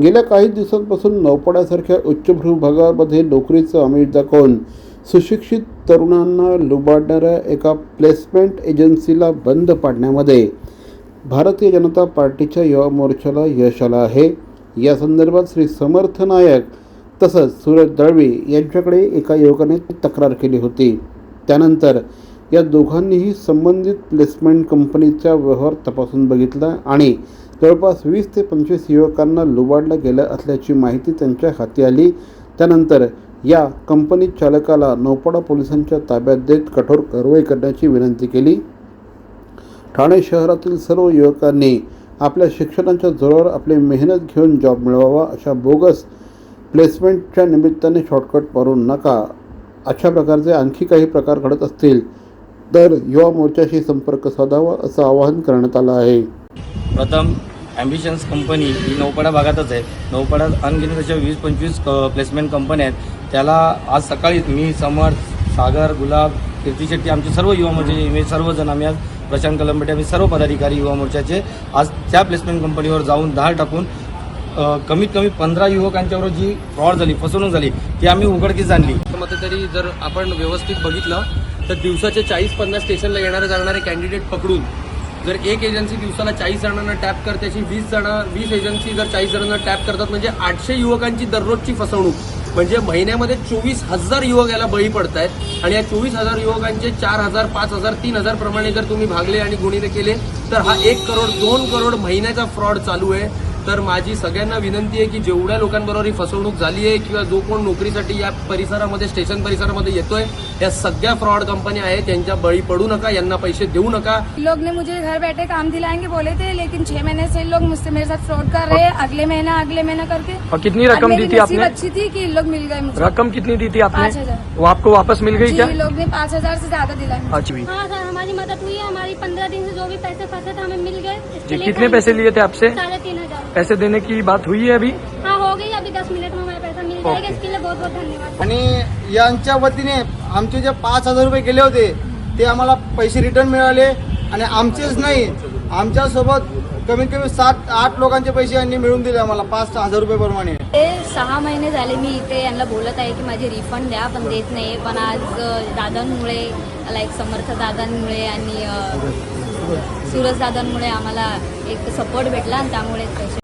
गेल्या काही दिवसांपासून नौपाड्यासारख्या उच्चभ्रू भागामध्ये नोकरीचं आमिष दाखवून सुशिक्षित तरुणांना लुबाडणाऱ्या एका प्लेसमेंट एजन्सीला बंद पाडण्यामध्ये भारतीय जनता पार्टीच्या युवा मोर्चाला यश आलं आहे. या संदर्भात श्री समर्थ नायक तसंच सूरज दळवी यांच्याकडे एका युवकाने तक्रार केली होती. त्यानंतर या दोघांनीही संबंधित प्लेसमेंट कंपनीचा व्यवहार तपासून बघितला आणि जवळपास वीस ते पंचवीस युवकांना लुबाडलं गेलं असल्याची माहिती त्यांच्या हाती आली. त्यानंतर या कंपनी चालकाला नौपाडा पोलिसांच्या ताब्यात देत कठोर कारवाई करण्याची विनंती केली. ठाणे शहरातील सर्व युवकांनी आपल्या शिक्षणाच्या जोरावर आपली मेहनत घेऊन जॉब मिळवावा अशा बोगस प्लेसमेंटच्या निमित्ताने शॉर्टकट मारू नका. अशा प्रकारचे आणखी काही प्रकार घडत असतील तर युवा मोर्चाशी संपर्क साधावा असं आवाहन करण्यात आलं आहे. प्रथम ॲम्बिशन्स कंपनी ही नौपाडा भागातच आहे. नौपाड्यात अनगिनत अशा वीस पंचवीस प्लेसमेंट कंपन्या आहेत. त्याला आज सकाळीच मी समर्थ सागर गुलाब कीर्ती शेट्टी आमचे सर्व युवा मोर्चाचे मी सर्वजण आम्ही आज प्रशांत कलंबटे आम्ही सर्व पदाधिकारी युवा मोर्चाचे आज त्या प्लेसमेंट कंपनीवर जाऊन धाड टाकून कमीत कमी पंधरा युवकांच्यावर जी फ्रॉड झाली फसवणूक झाली ती आम्ही उघडकीस आणली. मते तरी जर आपण व्यवस्थित बघितलं तर दिवसाचे चाळीस पन्नास स्टेशनला येणारे जाणारे कॅन्डिडेट पकडून जर एक एजन्सी दिवसाला चाळीस जणांना टॅप करते अशी वीस जण वीस एजन्सी जर चाळीस जणांना टॅप करतात म्हणजे आठशे युवकांची दररोजची फसवणूक. म्हणजे महिन्यामध्ये चोवीस हजार युवक याला बळी पडत आहेत आणि या चोवीस हजार युवकांचे चार हजार पाच हजार तीन हजार प्रमाणे जर तुम्ही भागले आणि गुणिले केले तर हा एक करोड दोन करोड महिन्याचा फ्रॉड चालू आहे. तर माझी सगळ्यांना विनंती आहे की जेवढ्या लोकांबरोबर ही फसवणूक झाली आहे किंवा जो कोण नोकरीसाठी या परिसरामध्ये स्टेशन परिसरामध्ये येतोय या सगळ्या फ्रॉड कंपन्या आहेत त्यांच्या बळी पडू नका यांना पैसे देऊ नका. लोग ने मुझे घर बैठे काम दिलाएँगे बोले थे लेकिन छह महीने से लोग मुझसे मेरे साथ फ्रॉड कर रहे हैं अगले महीना अगले महीना करके। और कितनी रकम दी थी आपने? अच्छी थी कि लोग मिल गए मुझे। रकम कितनी दी थी आपने? हज़ार। वो आपको वापस मिल गई क्या? लोग ने पाँच हज़ार से ज़्यादा दिलाए मुझे। अच्छा हाँ सर हमारी मदद हुई है हमारी पंद्रह दिन से जो भी पैसे फंसे थे हमें मिल गए। कितने पैसे लिए थे आपसे? पैसे देने की बात हुई है अभी? हाँ हो गई अभी दस मिनट में हमारा पैसा मिल जाएगा। इसके लिए बहुत बहुत धन्यवाद। आणि यांच्या वतीने आमचे जे पाच हजार रुपये गेले होते ते आम्हाला पैसे रिटर्न मिळाले आणि आमचेच नाही आमच्यासोबत कमीत कमी सात आठ लोकांचे पैसे यांनी मिळून दिले आम्हाला पाच हजार रुपये प्रमाणे. ते सहा महिने झाले मी इथे यांना बोलत आहे की माझे रिफंड द्या पण देत नाही. पण आज दादांमुळे लाईक समर्थ दादांमुळे आणि सूरज दादांमुळे आम्हाला एक सपोर्ट भेटला आणि त्यामुळे पैसे